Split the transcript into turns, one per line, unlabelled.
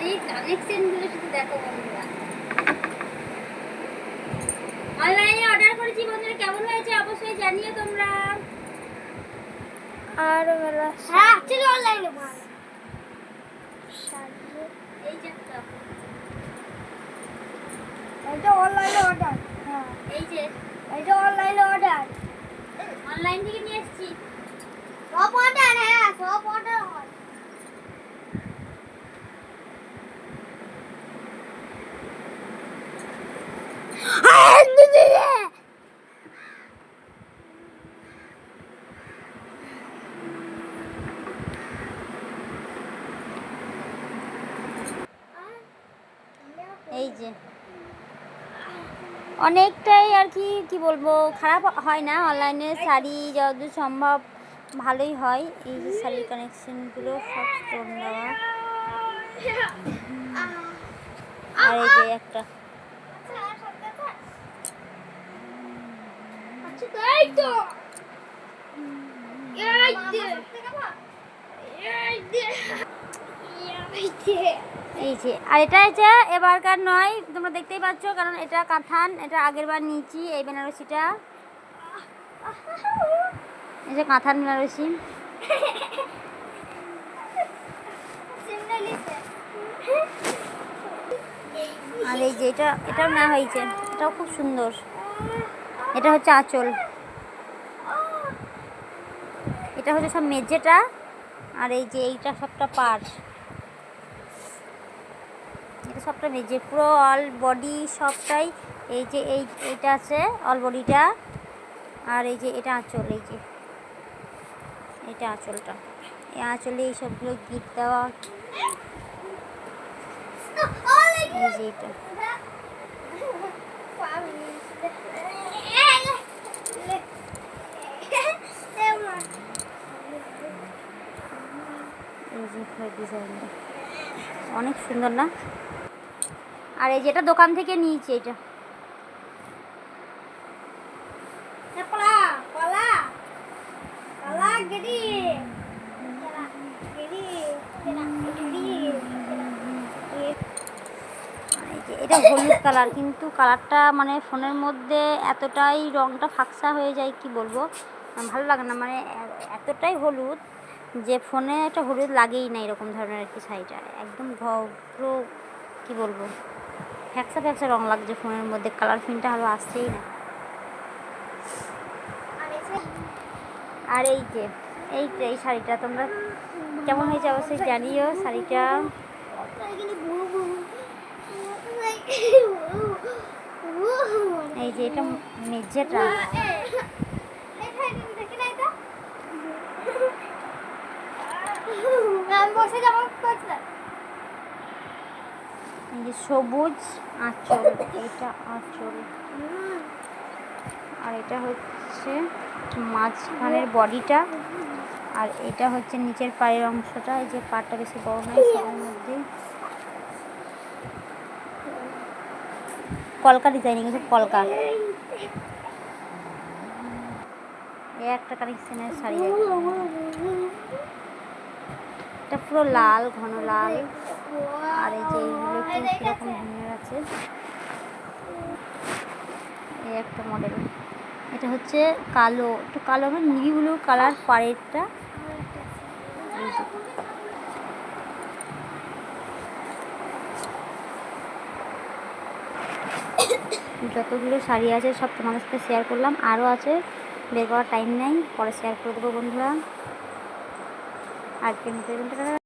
শাড়ির কালেকশনগুলো শুধু দেখো বন্ধুরা। অনলাইনে অর্ডার করেছি বন্ধুরা কেমন হয়েছে অবশ্যই জানিও তোমরা।
আর মেলা
হ্যাঁ চলো অনলাইনে
শাড়ি
এই যে
এটা অনলাইনে অর্ডার হ্যাঁ।
এই যে।
এটা অনলাইনে অর্ডার
অনলাইন থেকে নিয়ে এসেছি
সব অর্ডার হ্যাঁ সব অর্ডার হয়
এই যে। অনেকটাই আর কি কি বলব, খারাপ হয় না অনলাইনে শাড়ি যতদূর সম্ভব ভালোই হয়, এই যে শাড়ির কানেকশনগুলো সব স্টোন দেওয়া আর এই যে একটা।
এই এই যে,
আর এটা হচ্ছে এবারকার নয়, তোমরা দেখতেই পাচ্ছ, কারণ এটা কাঁথান এটা আগের বার নিয়েছি, এই বেনারসিটা। এই যে কাঁথান বেনারসি। আর এই যে এটা, এটাও নেওয়া হয়েছে, এটাও খুব সুন্দর। এটা হচ্ছে আঁচল। এটা হচ্ছে সব মেজেটা আর এই যে এইটা সবটা পার এটা সবটা মেজে পুরো অল বডি সবটাই এই যে এই এইটা আছে অল বডিটা আর এই যে এটা আঁচল, এই যে এটা আঁচলটা। এই আঁচলে এই সবগুলো গিট দেওয়া। এই যে এটা। ডিজাইনটা অনেক সুন্দর না? আর এই যেটা দোকান থেকে নিয়েছি এটা। এটা হলুদ কালার কিন্তু কালারটা মানে ফোনের মধ্যে এতটাই রংটা ফাঁকসা হয়ে যায় কি বলব? ভালো লাগে না মানে এতটাই হলুদ যে ফোনে একটা হলুদ লাগেই না এরকম ধরনের আর কি শাড়িটা। একদম ঘ- কি বলব? ফ্যাকসা ফ্যাকসা রং লাগছে ফোনের মধ্যে কালার ফিনটা ভালো আসছেই না। আর এই যে এই যে এই শাড়িটা তোমরা কেমন হয়েছে অবশ্যই জানিও শাড়িটা। এই যে এটা মেঝেটা
আমি বসে যাব
যে সবুজ আঁচল, এটা আঁচল। আর এটা হচ্ছে মাঝখানের বডিটা, আর এটা হচ্ছে নিচের পায়ের অংশটা, এই যে পাটা বেশি বড় নয় সবার মধ্যে। কলকা ডিজাইনিং কিন্তু কলকা। এই একটা কালেকশনের শাড়ি। এটা পুরো লাল, ঘন লাল। আর এই যে এইগুলো একটু ধরনের আছে এই একটা মডেল এটা হচ্ছে কালো। একটু কালো মানে নিভি ব্লু কালার পাড়েরটা। যতগুলো শাড়ি আছে সব তোমাদের সাথে শেয়ার করলাম। আরও আছে বের করার টাইম নেই পরে শেয়ার করে দেবো বন্ধুরা। আর কেমন